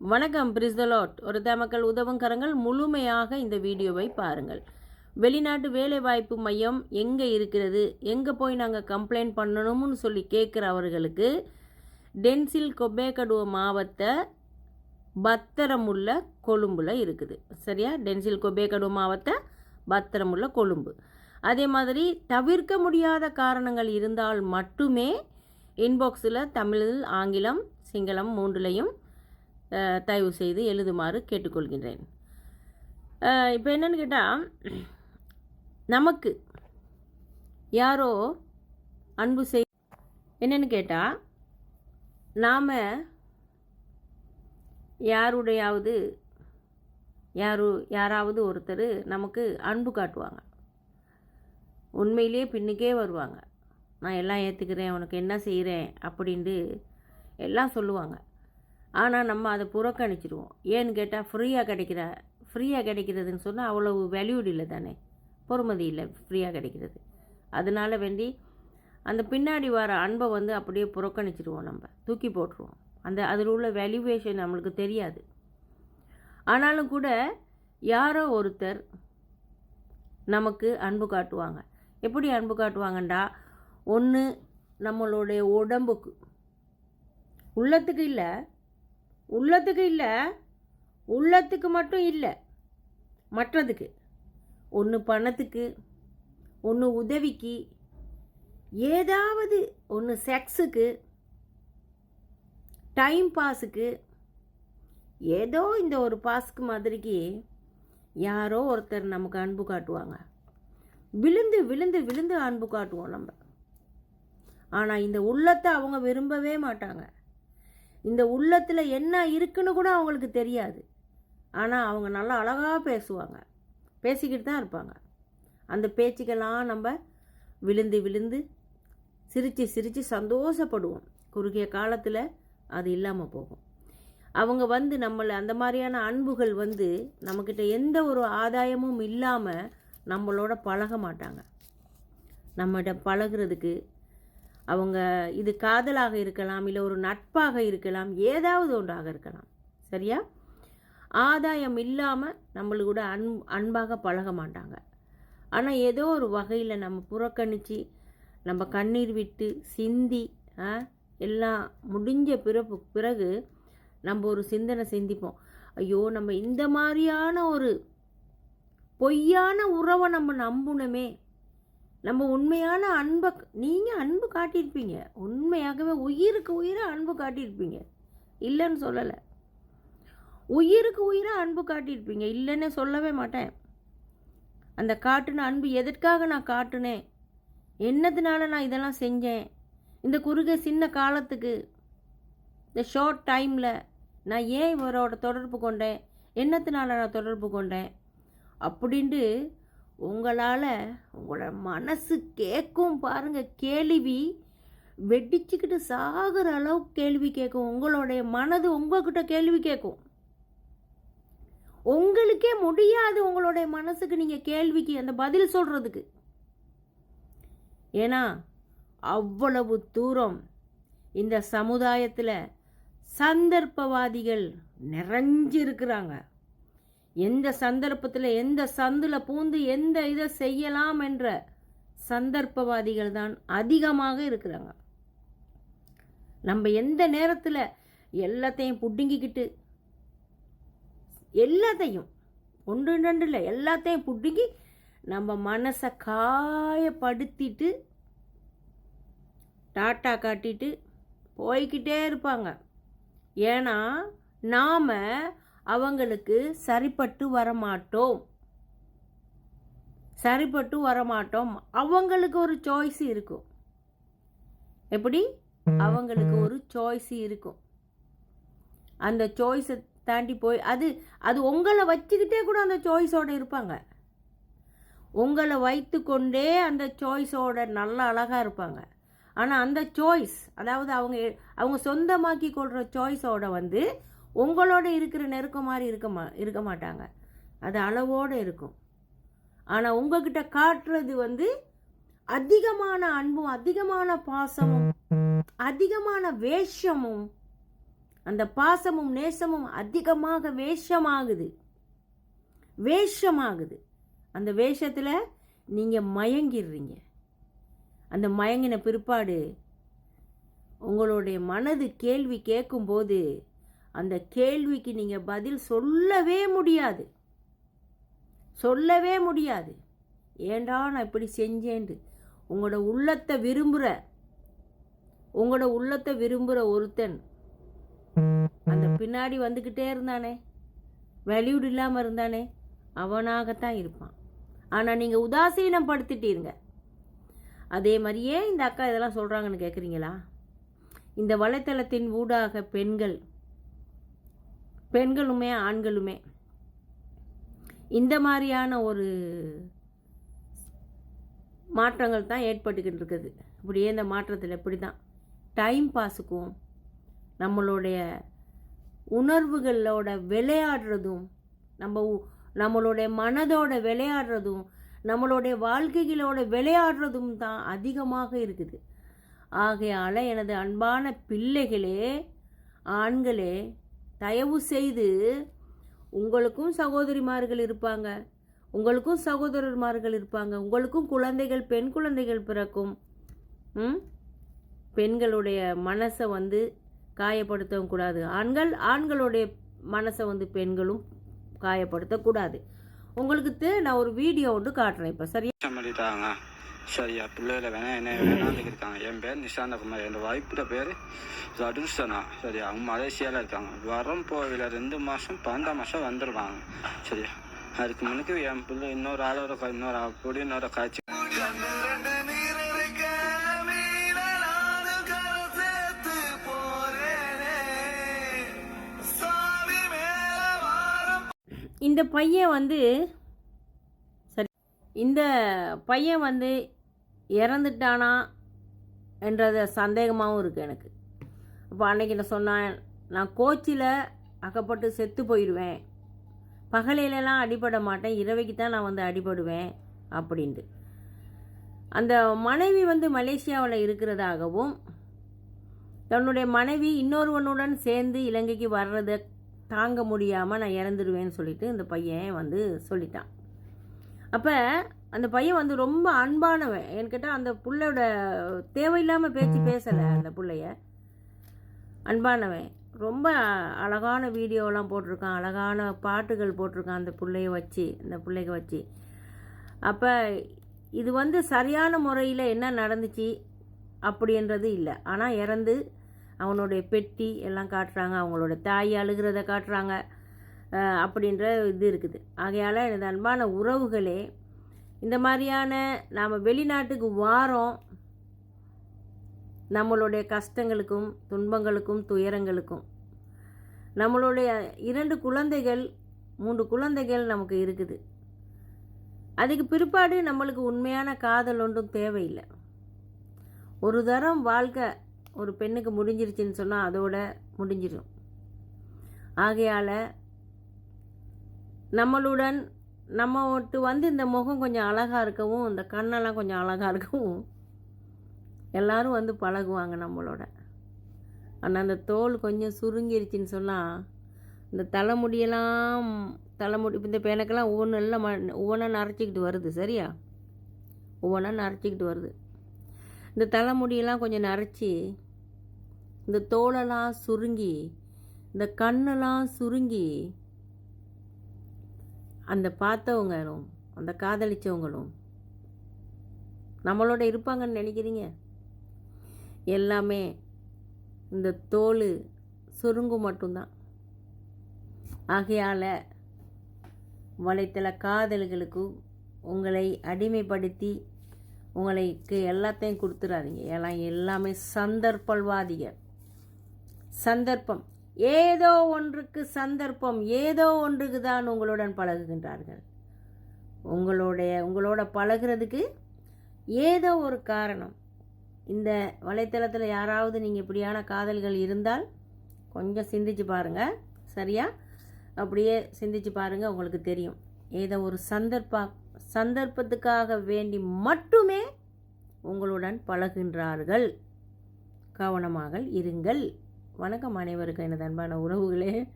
வணக்கம் பிரிஸ்தலாட் ஒரு தமக்கள் உதவும் கரங்கள் முழுமையாக இந்த வீடியோவை பாருங்கள். வெளிநாட்டு வேலைவாய்ப்பு மையம் எங்கே இருக்கிறது? எங்கே போய் நாங்கள் கம்ப்ளைண்ட் பண்ணணும்னு சொல்லி கேட்குறவர்களுக்கு டென்சில் கொபேகடுவ மாவட்ட பத்திரமுள்ள கொழும்புல இருக்குது. சரியா? டென்சில் கொபேகடுவ மாவட்ட பத்திரமுள்ள கொழும்பு. அதே மாதிரி தவிர்க்க முடியாத காரணங்கள் இருந்தால் மட்டுமே இன்பாக்ஸில் தமிழ் ஆங்கிலம் சிங்களம் மூன்றுலையும் தயவு செய்து எழுதுமாறு கேட்டுக்கொள்கின்றேன். இப்போ என்னென்னு கேட்டால் நமக்கு யாரோ அன்பு செய் என்னென்னு கேட்டால் நாம் யாருடையாவது யாரு யாராவது ஒருத்தர் நமக்கு அன்பு காட்டுவாங்க. உண்மையிலேயே பின்னுக்கே வருவாங்க. நான் எல்லாம் ஏற்றுக்கிறேன் உனக்கு என்ன செய்கிறேன் அப்படின்ட்டு எல்லாம் சொல்லுவாங்க. ஆனால் நம்ம அதை புறக்கணிச்சிடுவோம் ஏன்னு கேட்டால் ஃப்ரீயாக கிடைக்கிற ஃப்ரீயாக கிடைக்கிறதுன்னு சொன்னால் அவ்வளவு வேல்யூடு இல்லை தானே? பொறுமதி இல்லை ஃப்ரீயாக கிடைக்கிறது. அதனால வேண்டி அந்த பின்னாடி வர அன்பை வந்து அப்படியே புறக்கணிச்சிடுவோம் நம்ம. தூக்கி போட்டுருவோம். அந்த அதில் உள்ள வேல்யூவேஷன் நம்மளுக்கு தெரியாது. ஆனாலும் கூட யாரோ ஒருத்தர் நமக்கு அன்பு காட்டுவாங்க. எப்படி அன்பு காட்டுவாங்கண்டா? ஒன்று நம்மளுடைய உடம்புக்கு. உள்ளத்துக்கு இல்லை உள்ளத்துக்கு இல்லை. உள்ளத்துக்கு மட்டும் இல்லை. மற்றதுக்கு. ஒன்று பணத்துக்கு ஒன்று உதவிக்கு ஏதாவது ஒன்று செக்ஸுக்கு டைம் பாஸுக்கு ஏதோ இந்த ஒரு பாஸ்க்கு மாதிரிக்கு யாரோ ஒருத்தர் நமக்கு அன்பு காட்டுவாங்க. விழுந்து விழுந்து விழுந்து அன்பு காட்டுவோம் நம்ம. ஆனால் இந்த உள்ளத்தை அவங்க விரும்பவே மாட்டாங்க. இந்த உள்ளத்தில் என்ன இருக்குன்னு கூட அவங்களுக்கு தெரியாது. ஆனால் அவங்க நல்லா அழகாக பேசுவாங்க. பேசிக்கிட்டு தான் இருப்பாங்க. அந்த பேச்சுக்கெல்லாம் நம்ம விழுந்து விழுந்து சிரித்து சிரித்து சந்தோஷப்படுவோம். குறுகிய காலத்தில் அது இல்லாமல் போகும். அவங்க வந்து நம்மளை அந்த மாதிரியான அன்புகள் வந்து நம்மக்கிட்ட எந்த ஒரு ஆதாயமும் இல்லாமல் நம்மளோட பழக மாட்டாங்க. நம்மகிட்ட பழகுறதுக்கு அவங்க இது காதலாக இருக்கலாம் இல்லை ஒரு நட்பாக இருக்கலாம் ஏதாவது ஒன்றாக இருக்கலாம். சரியா? ஆதாயம் இல்லாமல் நம்மளுக்கு கூட அன் அன்பாக பழக மாட்டாங்க. ஆனால் ஏதோ ஒரு வகையில் நம்ம புறக்கணித்து நம்ம கண்ணீர் விட்டு சிந்தி ஆ, எல்லாம் முடிஞ்ச பிறப்பு பிறகு நம்ம ஒரு சிந்தனை சிந்திப்போம். ஐயோ நம்ம இந்த மாதிரியான ஒரு பொய்யான உறவை நம்ம நம்பணுமே நம்ம உண்மையான அன்பை நீங்கள் அன்பு காட்டியிருப்பீங்க. உண்மையாகவே உயிருக்கு உயிராக அன்பு காட்டியிருப்பீங்க. இல்லைன்னு சொல்லலை. உயிருக்கு உயிராக அன்பு காட்டியிருப்பீங்க. இல்லைன்னு சொல்லவே மாட்டேன். அந்த காட்டுன அன்பு எதற்காக நான் காட்டுனேன்? என்னதுனால நான் இதெல்லாம் செஞ்சேன்? இந்த குறுகிய சின்ன காலத்துக்கு இந்த ஷார்ட் டைமில் நான் ஏன் இவரோட தொடர்பு கொண்டேன்? என்னத்தினால நான் தொடர்பு கொண்டேன்? அப்படின்ட்டு உங்களால் உங்களோட மனசு கேட்கும் பாருங்கள் கேள்வி. வெடிச்சுக்கிட்டு சாகிற அளவுக்கு கேள்வி கேட்கும் உங்களுடைய மனது உங்ககிட்ட கேள்வி கேட்கும் உங்களுக்கே முடியாது உங்களுடைய மனசுக்கு நீங்கள் கேள்விக்கு அந்த பதில் சொல்கிறதுக்கு ஏன்னா அவ்வளவு தூரம் இந்த சமுதாயத்தில் சந்தர்ப்பவாதிகள் நிறைஞ்சிருக்கிறாங்க. எந்த சந்தர்ப்பத்தில் எந்த சந்தில் பூந்து எந்த இதை செய்யலாம் என்ற சந்தர்ப்பவாதிகள் தான் அதிகமாக இருக்கிறாங்க. நம்ம எந்த நேரத்தில் எல்லாத்தையும் புடுங்கிக்கிட்டு எல்லாத்தையும் ஒன்று ரெண்டு இல்லை எல்லாத்தையும் புடுங்கி நம்ம மனசை காயப்படுத்திட்டு டாட்டா காட்டிட்டு போய்கிட்டே இருப்பாங்க. ஏன்னா நாம் அவங்களுக்கு சரிப்பட்டு வரமாட்டோம். சரிப்பட்டு வரமாட்டோம். அவங்களுக்கு ஒரு சாய்ஸ் இருக்கும். எப்படி? அவங்களுக்கு ஒரு சாய்ஸ் இருக்கும். அந்த சாய்ஸை தாண்டி போய் அது அது உங்களை வச்சுக்கிட்டே கூட அந்த சாய்ஸோட இருப்பாங்க. உங்களை வைத்துக்கொண்டே அந்த சாய்ஸோட நல்ல அழகாக இருப்பாங்க. ஆனால் அந்த சாய்ஸ் அதாவது அவங்க அவங்க சொந்தமாக்கி கொள்கிற சாய்ஸோட வந்து உங்களோட இருக்கிற நெருக்கம் மாதிரி இருக்க மா இருக்க மாட்டாங்க. அது அளவோடு இருக்கும். ஆனால் உங்ககிட்ட காட்டுறது வந்து அதிகமான அன்பும் அதிகமான பாசமும் அதிகமான வேஷமும் அந்த பாசமும் நேசமும் அதிகமாக வேஷமாகுது. வேஷமாகுது. அந்த வேஷத்தில் நீங்கள் மயங்கிடுறீங்க. அந்த மயங்கின பிற்பாடு உங்களுடைய மனது கேள்வி கேட்கும்போது அந்த கேள்விக்கு நீங்கள் பதில் சொல்லவே முடியாது. சொல்லவே முடியாது. ஏண்டா நான் இப்படி செஞ்சேன்ட்டு. உங்களோட உள்ளத்தை விரும்புகிற உங்களோட உள்ளத்தை விரும்புகிற ஒருத்தன் அந்த பின்னாடி வந்துக்கிட்டே இருந்தானே. வெளியூடு இல்லாமல் இருந்தானே. அவனாகத்தான் இருப்பான். ஆனால் நீங்கள் உதாசீனம் படுத்திட்டீருங்க அதே மாதிரியே இந்த அக்கா இதெல்லாம் சொல்கிறாங்கன்னு கேட்குறீங்களா இந்த வலைத்தளத்தின் ஊடாக பெண்கள் பெண்களுமே ஆண்களுமே. இந்த மாதிரியான ஒரு மாற்றங்கள் தான் ஏற்பட்டுக்கிட்டு இருக்குது. இப்படியே இந்த மாற்றத்தில் இப்படி தான் டைம் பாஸுக்கும் நம்மளுடைய உணர்வுகளோட விளையாடுறதும் நம்ம உ- நம்மளுடைய மனதோட விளையாடுறதும் நம்மளுடைய வாழ்க்கைகளோட விளையாடுறதும் தான் அதிகமாக இருக்குது. ஆகையால் எனது அன்பான பிள்ளைகளே ஆண்களே தயவு செய்து உங்களுக்கும் சகோதரிமார்கள் இருப்பாங்க. உங்களுக்கும் சகோதரர்மார்கள் இருப்பாங்க. உங்களுக்கும் குழந்தைகள் பெண் குழந்தைகள் பிறக்கும். பெண்களுடைய மனசை வந்து காயப்படுத்தவும் கூடாது. ஆண்கள் ஆண்களுடைய மனசை வந்து பெண்களும் காயப்படுத்தக்கூடாது. உங்களுக்கு நான் ஒரு வீடியோ ஒன்று காட்டுறேன் இப்போ. சரியா? சரியா பிள்ளைகளை வேணா என்ன வேணாலும் இருக்காங்க. என் பேர் நிஷாந்தகுமார் என் ஒய்ஃபோட பேர் ரடுசனா சரியா? அவங்க மலேசியாவில் இருக்காங்க. வரம் போவில ரெண்டு மாதம் பன்னெண்டாம் மாதம் வந்துடுவாங்க சரியா? அதுக்கு முன்னுக்கு என் பிள்ளை இன்னொரு ஆளோட இன்னொரு அப்படி இன்னொரு காய்ச்சி இந்த பையன் வந்து சரி இந்த பையன் வந்து இறந்துட்டானா என்றது சந்தேகமாகவும் இருக்குது எனக்கு. அப்போ அன்னைக்கு நான் சொன்னேன் நான் கோச்சில் அகப்பட்டு செத்து போயிடுவேன் பகலையிலலாம் அடிபட மாட்டேன். இரவைக்கு தான் நான் வந்து அடிபடுவேன் அப்படின்ட்டு. அந்த மனைவி வந்து மலேசியாவில் இருக்கிறதாகவும் தன்னுடைய மனைவி இன்னொருவனுடன் சேர்ந்து இலங்கைக்கு வர்றதை தாங்க முடியாமல் நான் இறந்துடுவேன்னு சொல்லிட்டு இந்த பையன் வந்து சொல்லிட்டான். அப்போ அந்த பையன் வந்து ரொம்ப அன்பானவன். என்கிட்ட அந்த புள்ளையோட தேவையில்லாமல் பேச்சு பேசலை அந்த புள்ளைய. அன்பானவன். ரொம்ப அழகான வீடியோலாம் போட்டிருக்கான். அழகான பாட்டுகள் போட்டிருக்கான் அந்த பிள்ளைய வச்சு அந்த பிள்ளைக்கு வச்சு. அப்போ இது வந்து சரியான முறையில் என்ன நடந்துச்சு? அப்படின்றது இல்லை. ஆனால் இறந்து அவனுடைய பெட்டி எல்லாம் காட்டுறாங்க. அவங்களோட தாய் அழுகிறத காட்டுறாங்க. அப்படின்ற இது இருக்குது. ஆகையால் எனது அன்பான உறவுகளே இந்த மாதிரியான நாம் வெளிநாட்டுக்கு வாரோம் நம்மளுடைய கஷ்டங்களுக்கும் துன்பங்களுக்கும் துயரங்களுக்கும். நம்மளுடைய இரண்டு குழந்தைகள் மூன்று குழந்தைகள் நமக்கு இருக்குது. அதுக்கு பிற்பாடு நம்மளுக்கு உண்மையான காதல் ஒன்றும் தேவையில்லை. ஒரு தரம் வாழ்க்கை ஒரு பெண்ணுக்கு முடிஞ்சிருச்சுன்னு சொன்னால் அதோட முடிஞ்சிடும் ஆகையால் நம்மளுடன் நம்ம ஒட்டு வந்து இந்த முகம் கொஞ்சம் அழகாக இருக்கவும் இந்த கண்ணெல்லாம் கொஞ்சம் அழகாக இருக்கவும் எல்லோரும் வந்து பழகுவாங்க நம்மளோட. ஆனால் அந்த தோல் கொஞ்சம் சுருங்கிருச்சின்னு சொன்னால் இந்த தலைமுடியெல்லாம் தலைமுடி இப்ப இந்த பேனக்கெல்லாம் ஒவ்வொன்று எல்லாம் ம ஒவ்வொன்றா நரைச்சிக்கிட்டு வருது சரியா? ஒவ்வொன்றா நரைச்சிக்கிட்டு வருது. இந்த தலைமுடியெல்லாம் கொஞ்சம் நரைச்சி இந்த தோலெல்லாம் சுருங்கி இந்த கண்ணெல்லாம் சுருங்கி அந்த பார்த்தவங்களும் அந்த காதலிச்சவங்களும் நம்மளோட இருப்பாங்கன்னு நினைக்கிறீங்க? எல்லாமே இந்த தோல் சுருங்கு மட்டும்தான். ஆகையால் வலைத்தள காதல்களுக்கு உங்களை அடிமைப்படுத்தி உங்களுக்கு எல்லாத்தையும் கொடுத்துடாதீங்க எல்லாம் எல்லாமே சந்தர்ப்பல்வாதிகள் சந்தர்ப்பம். ஏதோ ஒன்றுக்கு சந்தர்ப்பம் ஏதோ ஒன்றுக்கு தான் உங்களுடன் பழகுகின்றார்கள். உங்களுடைய உங்களோட பழகுறதுக்கு ஏதோ ஒரு காரணம். இந்த வலைத்தளத்தில் யாராவது நீங்கள் இப்படியான காதல்கள் இருந்தால் கொஞ்சம் சிந்திச்சு பாருங்கள் சரியா? அப்படியே சிந்திச்சு பாருங்கள் உங்களுக்கு தெரியும். ஏதோ ஒரு சந்தர்ப்பம் சந்தர்ப்பத்துக்காக வேண்டி மட்டுமே உங்களுடன் பழகின்றார்கள் கவனமாக இருங்கள். வணக்கம் அனைவருக்கும் எனது அன்பான உறவுகளே.